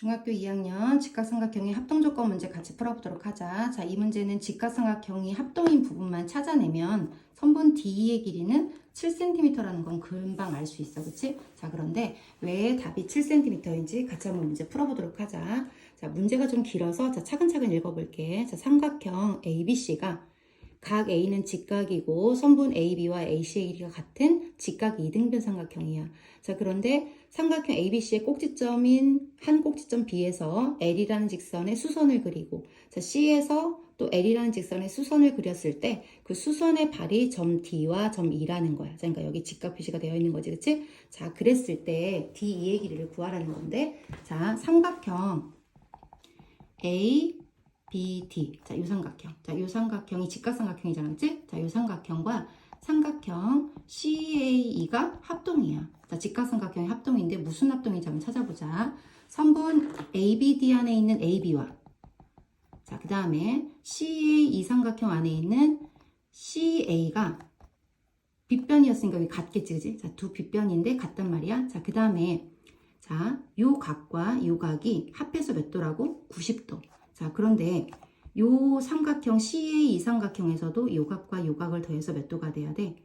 중학교 2학년 직각삼각형의 합동조건 문제 같이 풀어보도록 하자. 자, 이 문제는 직각삼각형이 합동인 부분만 찾아내면 선분 D의 길이는 7cm라는 건 금방 알 수 있어. 그치? 자, 그런데 왜 답이 7cm인지 같이 한번 문제 풀어보도록 하자. 자, 문제가 좀 길어서 자, 차근차근 읽어볼게. 자, 삼각형 ABC가 각 A는 직각이고 선분 AB와 AC의 길이가 같은 직각 이등변 삼각형이야. 자, 그런데 삼각형 ABC의 꼭지점인 한 꼭지점 B에서 L이라는 직선에 수선을 그리고 자, C에서 또 L이라는 직선에 수선을 그렸을 때 그 수선의 발이 점 D와 점 E라는 거야. 자, 그러니까 여기 직각 표시가 되어 있는 거지, 그치? 자, 그랬을 때 D2의 길이를 구하라는 건데 자, 삼각형 A, B, D. 자, 요 삼각형. 자, 요 삼각형이 직각삼각형이잖아, 그치? 자, 요 삼각형과 삼각형 CAE가 합동이야. 자, 직각삼각형이 합동인데 무슨 합동인지 한번 찾아보자. 선분 ABD 안에 있는 AB와 자, 그 다음에 CA 이 삼각형 안에 있는 CA가 빗변이었으니까 여기 같겠지, 그지? 자, 두 빗변인데 같단 말이야. 자, 그 다음에 자, 요 각과 요 각이 합해서 몇 도라고? 90도. 자, 그런데 요 삼각형 CA 이 삼각형에서도 요 각과 요 각을 더해서 몇 도가 돼야 돼?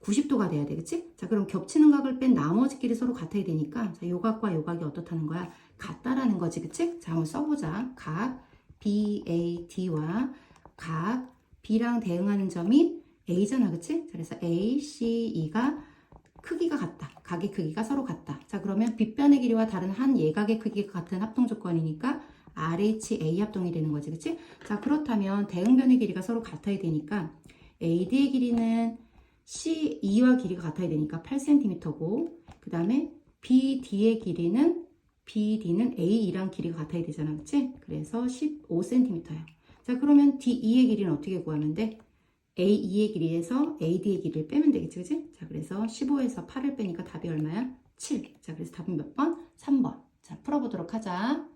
90도가 돼야 돼, 그치? 자, 그럼 겹치는 각을 뺀 나머지끼리 서로 같아야 되니까, 자, 요 각과 요 각이 어떻다는 거야? 같다라는 거지, 그치? 자, 한번 써보자. 각 BAD와 각 B랑 대응하는 점이 A잖아, 그치? 자, 그래서 A, C, E가 크기가 같다. 각의 크기가 서로 같다. 자, 그러면 빗변의 길이와 다른 한 예각의 크기가 같은 합동 조건이니까 RHA 합동이 되는 거지, 그치? 자, 그렇다면 대응변의 길이가 서로 같아야 되니까 AD의 길이는 C2와 길이가 같아야 되니까 8cm고, 그 다음에 BD의 길이는 BD는 A2랑 길이가 같아야 되잖아, 그치? 그래서 15cm야. 자, 그러면 D2의 길이는 어떻게 구하면 돼? A2의 길이에서 AD의 길이를 빼면 되겠지, 그치? 자, 그래서 15에서 8을 빼니까 답이 얼마야? 7. 자, 그래서 답은 몇 번? 3번. 자, 풀어보도록 하자.